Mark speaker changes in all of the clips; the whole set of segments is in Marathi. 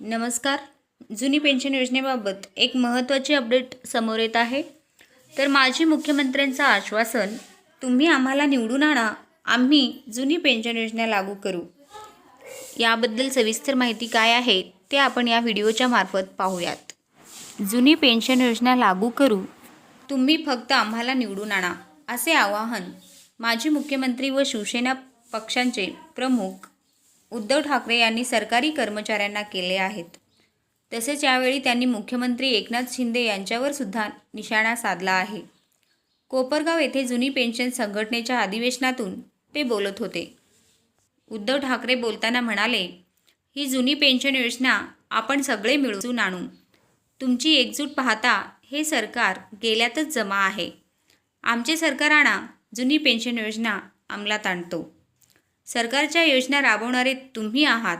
Speaker 1: नमस्कार. जुनी पेन्शन योजनेबाबत एक महत्त्वाची अपडेट समोर येत आहे. तर माजी मुख्यमंत्र्यांचं आश्वासन तुम्ही आम्हाला निवडून आणा आम्ही जुनी पेन्शन योजना लागू करू. याबद्दल सविस्तर माहिती काय आहे ते आपण या व्हिडिओच्या मार्फत पाहूयात. जुनी पेन्शन योजना लागू करू तुम्ही फक्त आम्हाला निवडून आणा असे आवाहन माजी मुख्यमंत्री व शिवसेना पक्षांचे प्रमुख उद्धव ठाकरे यांनी सरकारी कर्मचाऱ्यांना केले आहेत. तसेच यावेळी त्यांनी मुख्यमंत्री एकनाथ शिंदे यांच्यावर सुद्धा निशाणा साधला आहे. कोपरगाव येथे जुनी पेन्शन संघटनेच्या अधिवेशनातून ते बोलत होते. उद्धव ठाकरे बोलताना म्हणाले ही जुनी पेन्शन योजना आपण सगळे मिळून आणू. तुमची एकजूट पाहता हे सरकार गेल्यातच जमा आहे. आमचे सरकार आणा जुनी पेन्शन योजना अंमलात आणतो. सरकारच्या योजना राबवणारे तुम्ही आहात.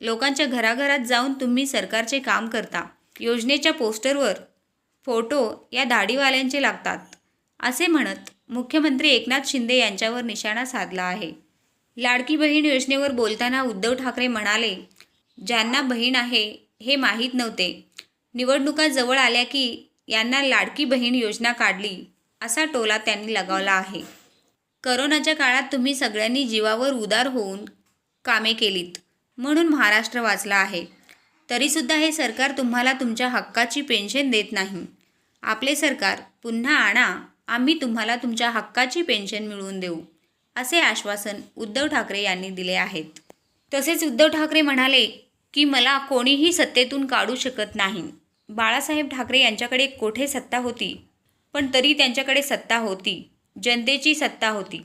Speaker 1: लोकांच्या घराघरात जाऊन तुम्ही सरकारचे काम करता. योजनेच्या पोस्टरवर फोटो या दाढीवाल्यांचे लागतात. असे म्हणत मुख्यमंत्री एकनाथ शिंदे यांच्यावर निशाणा साधला आहे. लाडकी बहीण योजनेवर बोलताना उद्धव ठाकरे म्हणाले ज्यांना बहीण आहे हे माहीत नव्हते. निवडणुका जवळ आल्या की यांना लाडकी बहीण योजना काढली असा टोला त्यांनी लगावला आहे. करोनाच्या काळात तुम्ही सगळ्यांनी जीवावर उदार होऊन कामे केलीत म्हणून महाराष्ट्र वाचला आहे. तरीसुद्धा हे सरकार तुम्हाला तुमच्या हक्काची पेन्शन देत नाही. आपले सरकार पुन्हा आणा आम्ही तुम्हाला तुमच्या हक्काची पेन्शन मिळवून देऊ असे आश्वासन उद्धव ठाकरे यांनी दिले आहेत. तसेच उद्धव ठाकरे म्हणाले की मला कोणीही सत्तेतून काढू शकत नाही. बाळासाहेब ठाकरे यांच्याकडे कोठे सत्ता होती पण तरी त्यांच्याकडे सत्ता होती. जनतेची सत्ता होती.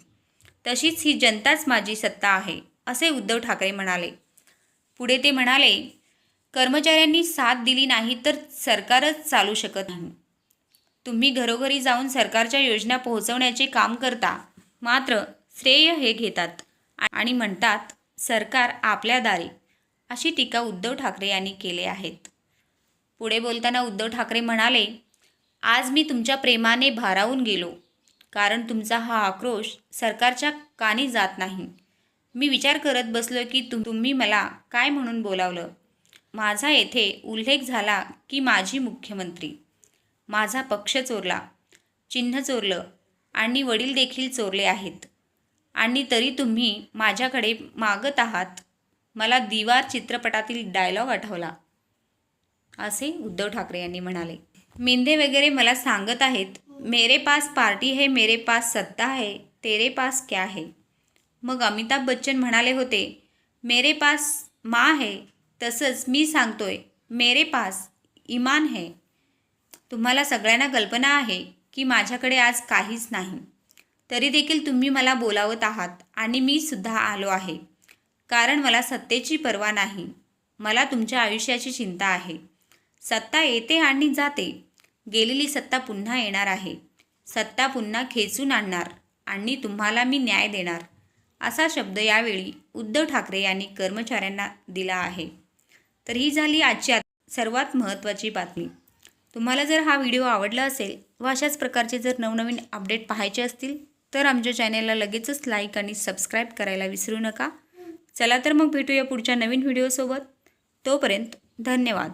Speaker 1: तशीच ही जनताच माझी सत्ता आहे असे उद्धव ठाकरे म्हणाले. पुढे ते म्हणाले कर्मचाऱ्यांनी साथ दिली नाही तर सरकारच चालू शकत नाही. तुम्ही घरोघरी जाऊन सरकारच्या योजना पोहोचवण्याचे काम करता मात्र श्रेय हे घेतात आणि म्हणतात सरकार आपल्या दारी अशी टीका उद्धव ठाकरे यांनी केले आहेत पुढे बोलताना उद्धव ठाकरे म्हणाले आज मी तुमच्या प्रेमाने भारावून गेलो. कारण तुमचा हा आक्रोश सरकारच्या कानी जात नाही. मी विचार करत बसलो की तुम तुम्ही मला काय म्हणून बोलावलं? माझा येथे उल्लेख झाला की माझी मुख्यमंत्री. माझा पक्ष चोरला. चिन्ह चोरलं. आणि वडील देखील चोरले आहेत. आणि तरी तुम्ही माझ्याकडे मागत आहात. मला दिवार चित्रपटातील डायलॉग आठवला. असे उद्धव ठाकरे यांनी म्हणाले. मेंदे वगैरे मला सांगत आहेत मेरे पास पार्टी है मेरे पास सत्ता है तेरे पास क्या है? मग अमिताभ बच्चन म्हणाले होते मेरे पास माँ है तसंच मी सांगतोय मेरे पास इमान है. तुम्हाला सगळ्यांना कल्पना आहे की माझ्याकडे आज काहीच नाही. तरी देखील तुम्ही मला बोलावत आहात आणि मी सुद्धा आलो आहे. कारण मला सत्तेची पर्वा नाही. मला तुमच्या आयुष्याची चिंता आहे. सत्ता येते आणि जाते. गेलेली सत्ता पुन्हा येणार आहे. सत्ता पुन्हा खेचून आणणार आणि तुम्हाला मी न्याय देणार असा शब्द यावेळी उद्धव ठाकरे यांनी कर्मचाऱ्यांना दिला आहे. तर ही झाली आजची सर्वात महत्त्वाची बातमी. तुम्हाला जर हा व्हिडिओ आवडला असेल व अशाच प्रकारचे जर नवनवीन अपडेट पाहायचे असतील तर आमच्या चॅनेलला लगेचच लाईक आणि सबस्क्राईब करायला विसरू नका. चला तर मग भेटूया पुढच्या नवीन व्हिडिओसोबत. तोपर्यंत धन्यवाद.